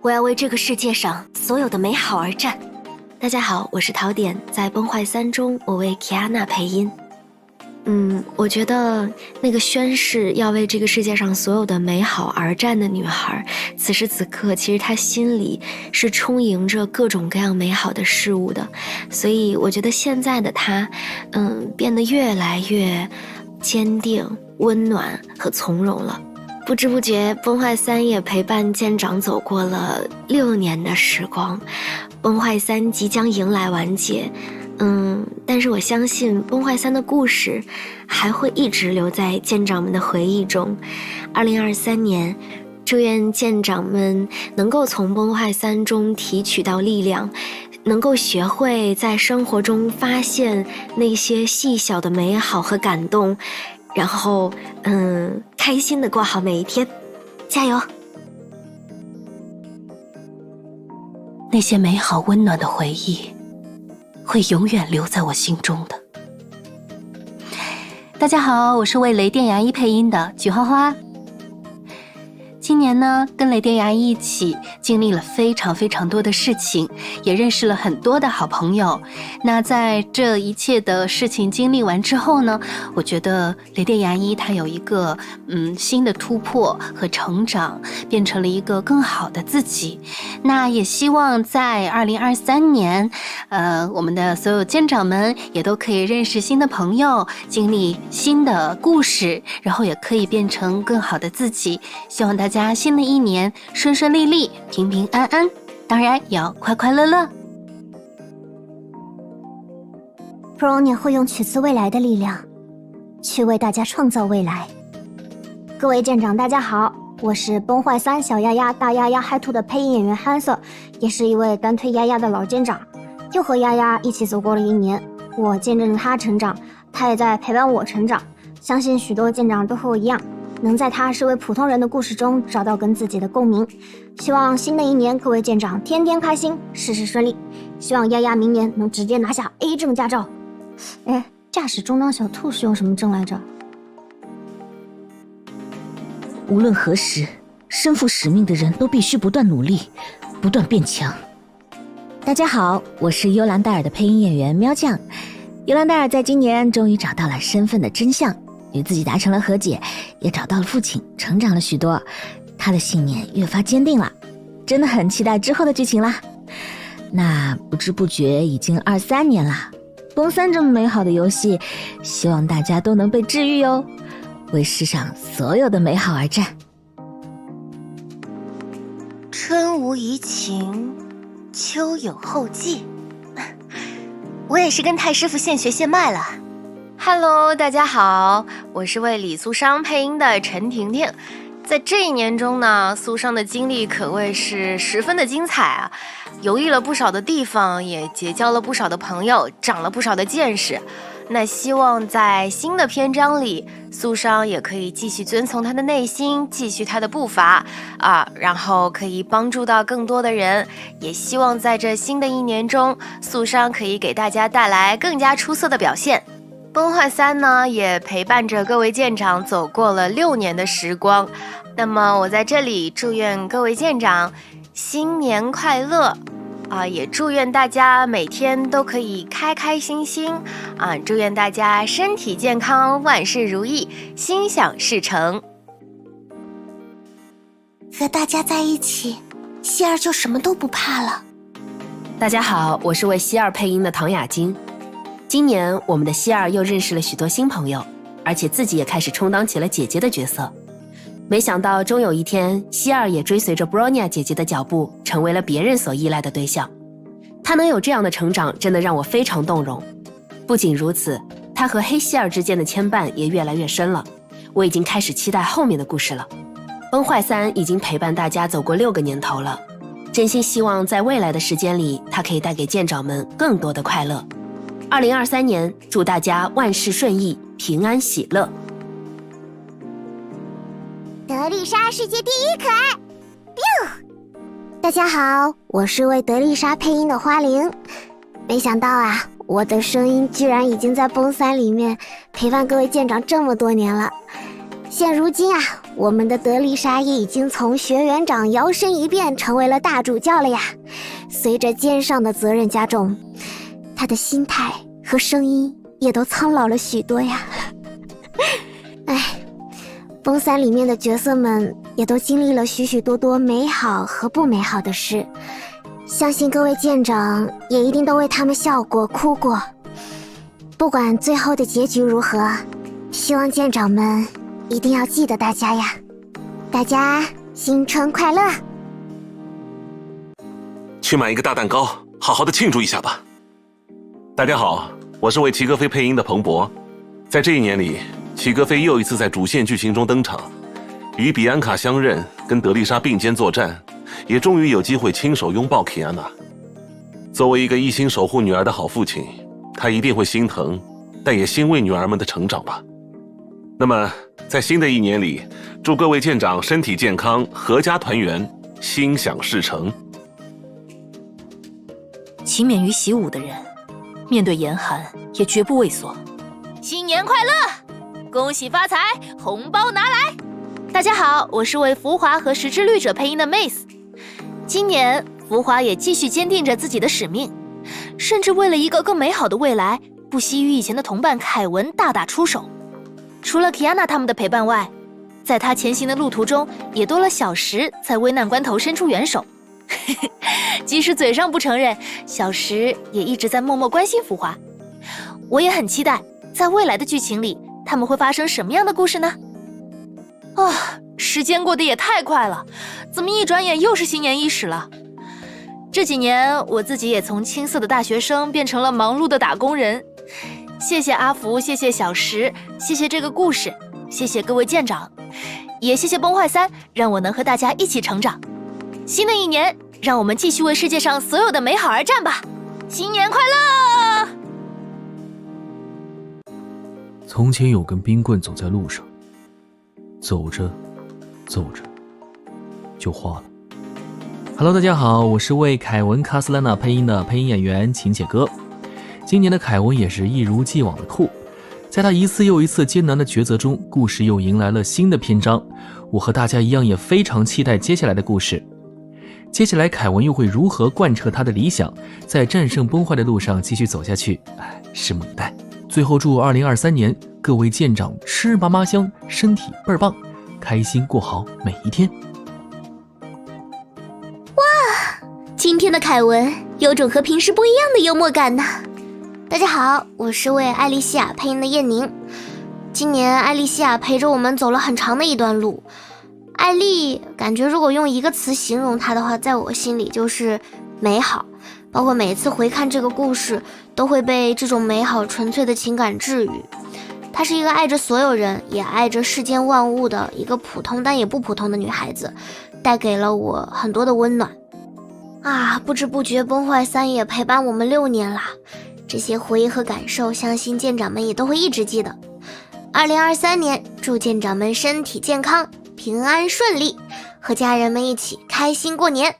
我要为这个世界上所有的美好而战。大家好，我是陶点，在《崩坏三》中，我为 Kiana 配音。嗯，我觉得那个宣誓要为这个世界上所有的美好而战的女孩，此时此刻其实她心里是充盈着各种各样美好的事物的。所以我觉得现在的她，嗯，变得越来越坚定、温暖和从容了。不知不觉，《崩坏三》也陪伴舰长走过了六年的时光，《崩坏三》即将迎来完结。嗯，但是我相信《崩坏三》的故事还会一直留在舰长们的回忆中。二零二三年，祝愿舰长们能够从《崩坏三》中提取到力量，能够学会在生活中发现那些细小的美好和感动，然后嗯，开心的过好每一天。加油！那些美好温暖的回忆。会永远留在我心中的。大家好，我是为雷电牙医配音的菊花花。今年呢，跟雷电牙医一起经历了非常非常多的事情，也认识了很多的好朋友。那在这一切的事情经历完之后呢，我觉得雷电牙医它有一个嗯新的突破和成长，变成了一个更好的自己。那也希望在二零二三年，呃，我们的所有舰长们也都可以认识新的朋友，经历新的故事，然后也可以变成更好的自己。希望大家。新的一年顺顺利利、平平安安，当然也要快快乐乐。布罗尼会用取自未来的力量，去为大家创造未来。各位舰长，大家好，我是《崩坏三》小丫丫、大丫丫、嗨兔的配音演员 hansa，也是一位单推丫丫的老舰长，又和丫丫一起走过了一年，我见证了他成长，他也在陪伴我成长。相信许多舰长都和我一样。能在他是位普通人的故事中找到跟自己的共鸣，希望新的一年各位舰长天天开心，事事顺利。希望丫丫明年能直接拿下 A 证驾照。哎，驾驶中当小兔是用什么证来着？无论何时，身负使命的人都必须不断努力，不断变强。大家好，我是幽兰黛尔的配音演员喵酱。幽兰黛尔在今年终于找到了身份的真相。与自己达成了和解，也找到了父亲，成长了许多，他的信念越发坚定了，真的很期待之后的剧情啦。那不知不觉已经二三年了，崩三这么美好的游戏，希望大家都能被治愈哟，为世上所有的美好而战。春无怡情，秋有后继，我也是跟太师傅现学现卖了。Hello，大家好，我是为李苏商配音的陈婷婷。在这一年中呢，苏商的经历可谓是十分的精彩啊，游历了不少的地方，也结交了不少的朋友，长了不少的见识。那希望在新的篇章里，素商也可以继续遵从他的内心，继续他的步伐啊，然后可以帮助到更多的人。也希望在这新的一年中，素商可以给大家带来更加出色的表现。崩坏三呢，也陪伴着各位舰长走过了六年的时光。那么我在这里祝愿各位舰长新年快乐啊！也祝愿大家每天都可以开开心心啊！祝愿大家身体健康，万事如意，心想事成。和大家在一起，希儿就什么都不怕了。大家好，我是为希儿配音的唐雅晶。今年，我们的希儿又认识了许多新朋友，而且自己也开始充当起了姐姐的角色。没想到，终有一天，希儿也追随着 Bronya 姐姐的脚步，成为了别人所依赖的对象。她能有这样的成长，真的让我非常动容。不仅如此，她和黑希尔之间的牵绊也越来越深了。我已经开始期待后面的故事了。崩坏三已经陪伴大家走过六个年头了，真心希望在未来的时间里，它可以带给舰长们更多的快乐。二零二三年，祝大家万事顺意，平安喜乐。德丽莎世界第一可爱大家好，我是为德丽莎配音的花灵。没想到啊，我的声音居然已经在崩三里面陪伴各位舰长这么多年了。现如今啊，我们的德丽莎也已经从学园长摇身一变成为了大主教了呀。随着肩上的责任加重，她的心态和声音也都苍老了许多呀。哎，崩三里面的角色们也都经历了许许多多美好和不美好的事，相信各位舰长也一定都为他们笑过、哭过。不管最后的结局如何，希望舰长们。一定要记得大家呀！大家新春快乐！去买一个大蛋糕，好好的庆祝一下吧。大家好，我是为齐格飞配音的彭博。在这一年里，齐格飞又一次在主线剧情中登场，与比安卡相认，跟德丽莎并肩作战，也终于有机会亲手拥抱凯安娜。作为一个一心守护女儿的好父亲，他一定会心疼，但也欣慰女儿们的成长吧。那么。在新的一年里，祝各位舰长身体健康，阖家团圆，心想事成。勤勉于习武的人，面对严寒也绝不畏缩。新年快乐，恭喜发财，红包拿来！大家好，我是为浮华和十之律者配音的 Mace。今年浮华也继续坚定着自己的使命，甚至为了一个更美好的未来，不惜与以前的同伴凯文大打出手。除了 Kiana 他们的陪伴外，在他前行的路途中，也多了小石在危难关头伸出援手。即使嘴上不承认，小石也一直在默默关心浮华。我也很期待，在未来的剧情里，他们会发生什么样的故事呢？啊，时间过得也太快了，怎么一转眼又是新年伊始了？这几年，我自己也从青涩的大学生变成了忙碌的打工人。谢谢阿福，谢谢小石，谢谢这个故事，谢谢各位舰长，也谢谢崩坏三，让我能和大家一起成长。新的一年，让我们继续为世界上所有的美好而战吧！新年快乐！从前有根冰棍走在路上，走着，走着，就化了。Hello，大家好，我是为凯文·卡斯兰娜配音的配音演员秦且哥。今年的凯文也是一如既往的酷，在他一次又一次艰难的抉择中，故事又迎来了新的篇章。我和大家一样，也非常期待接下来的故事。接下来，凯文又会如何贯彻他的理想，在战胜崩坏的路上继续走下去？哎，拭目以待。最后，祝二零二三年各位舰长吃嘛嘛香，身体倍儿棒，开心过好每一天。哇，今天的凯文有种和平时不一样的幽默感呢。大家好，我是为艾丽西亚配音的叶宁。今年艾丽西亚陪着我们走了很长的一段路。艾丽，感觉如果用一个词形容她的话，在我心里就是美好。包括每次回看这个故事，都会被这种美好纯粹的情感治愈。她是一个爱着所有人，也爱着世间万物的一个普通但也不普通的女孩子，带给了我很多的温暖。啊，不知不觉崩坏三也陪伴我们六年了。这些回忆和感受，相信舰长们也都会一直记得。二零二三年，祝舰长们身体健康、平安顺利，和家人们一起开心过年。